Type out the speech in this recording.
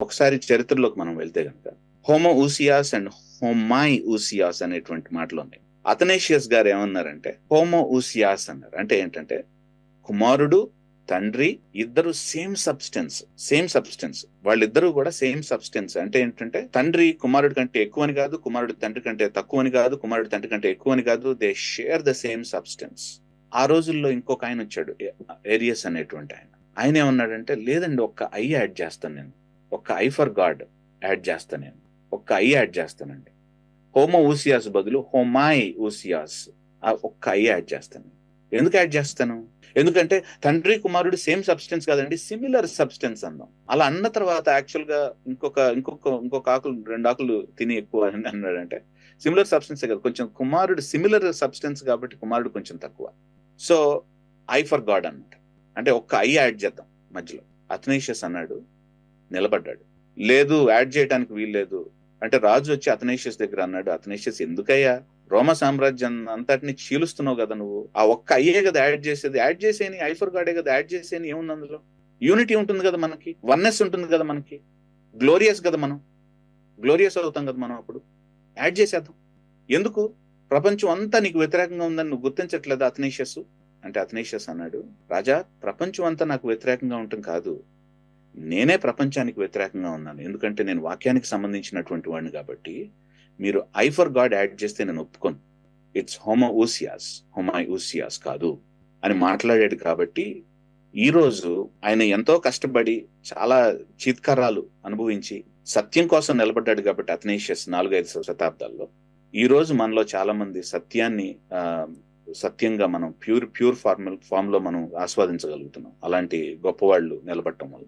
ఒకసారి చరిత్రలోకి మనం వెళ్తే కనుక హోమో ఊసియాస్ అండ్ హోమాయి ఊసియాస్ అనేటువంటి మాటలు ఉన్నాయి. అథనేషియస్ గారు ఏమన్నారంటే హోమో ఊసియాస్ అన్నారు. అంటే ఏంటంటే కుమారుడు తండ్రి ఇద్దరు సేమ్ సబ్స్టెన్స్ సేమ్ సబ్స్టెన్స్ వాళ్ళిద్దరూ కూడా సేమ్ సబ్స్టెన్స్. అంటే ఏంటంటే తండ్రి కుమారుడి కంటే ఎక్కువని కాదు కుమారుడు తండ్రి కంటే తక్కువని కాదు కుమారుడు తండ్రి కంటే ఎక్కువని కాదు they share the same substance ఆ రోజుల్లో ఇంకొక ఆయన వచ్చాడు ఏరియస్ అనేటువంటి ఆయన. ఆయన ఏమన్నాడంటే లేదండి ఒక్క ఐ యాడ్ చేస్తాను నేను. ఒక్క ఐ ఫర్ గాడ్ యాడ్ చేస్తాను నేను. ఒక్క ఐ యాడ్ చేస్తానండి. హోమో ఊసియాస్ బదులు హోమాయి ఊసియాస్ ఒక్క ఐ యాడ్ చేస్తాను ఎందుకు యాడ్ చేస్తాను? ఎందుకంటే తండ్రి కుమారుడు సేమ్ సబ్స్టెన్స్ కాదండి సిమిలర్ సబ్స్టెన్స్ అన్నాం. అలా అన్న తర్వాత యాక్చువల్గా ఇంకొక ఇంకొక ఇంకొక ఆకులు రెండు ఆకులు తిని ఎక్కువ అని అన్నాడంటే సిమిలర్ సబ్స్టెన్స్ కదా. కొంచెం కుమారుడు సిమిలర్ సబ్స్టెన్స్ కాబట్టి కుమారుడు కొంచెం తక్కువ. సో ఐ ఫర్ గాడ్ అన్నమాట. అంటే ఒక్క ఐ యాడ్ చేద్దాం మధ్యలో. అథనేషియస్ అన్నాడు నిలబడ్డాడు. లేదు యాడ్ చేయడానికి వీల్లేదు. అంటే రాజు వచ్చి అథనేషియస్ దగ్గర అన్నాడు అథనేషియస్ ఎందుకయ్యా? రోమ సామ్రాజ్యం అంతటిని చీలుస్తున్నావు కదా నువ్వు? ఆ ఒక్క అయ్యే కదా యాడ్ చేసేది? యాడ్ చేసేని ఐఫర్ గాడే కదా యాడ్ చేసేని ఏముంది అందులో? యూనిటీ ఉంటుంది కదా మనకి? వన్నెస్ ఉంటుంది కదా మనకి? గ్లోరియస్ కదా మనం? గ్లోరియస్ అవుతాం కదా మనం అప్పుడు? యాడ్ చేసేద్దాం. ఎందుకు? ప్రపంచం అంతా నీకు వ్యతిరేకంగా ఉందని నువ్వు గుర్తించట్లేదు అథనేషియస్ అంటే అథనేషియస్ అన్నాడు రాజా ప్రపంచం అంతా నాకు వ్యతిరేకంగా ఉండటం కాదు. నేనే ప్రపంచానికి వ్యతిరేకంగా ఉన్నాను. ఎందుకంటే నేను వాక్యానికి సంబంధించినటువంటి వాడిని కాబట్టి మీరు ఐ ఫర్ గాడ్ యాడ్ చేస్తే నేను ఒప్పుకోను. ఇట్స్ హోమో ఊసియాస్ హోమై ఊసియాస్ కాదు అని మాట్లాడాడు కాబట్టి ఈ రోజు ఆయన ఎంతో కష్టపడి చాలా చీత్కారాలు అనుభవించి సత్యం కోసం నిలబడ్డాడు కాబట్టి అథనేషియస్ నాలుగైదు శతాబ్దాల్లో. ఈ రోజు మనలో చాలా మంది సత్యాన్ని సత్యంగా మనం ప్యూర్ ప్యూర్ ఫార్మల్ ఫామ్లో మనం ఆస్వాదించగలుగుతున్నాం. అలాంటి గొప్పవాళ్ళు నిలబడటం వల్ల.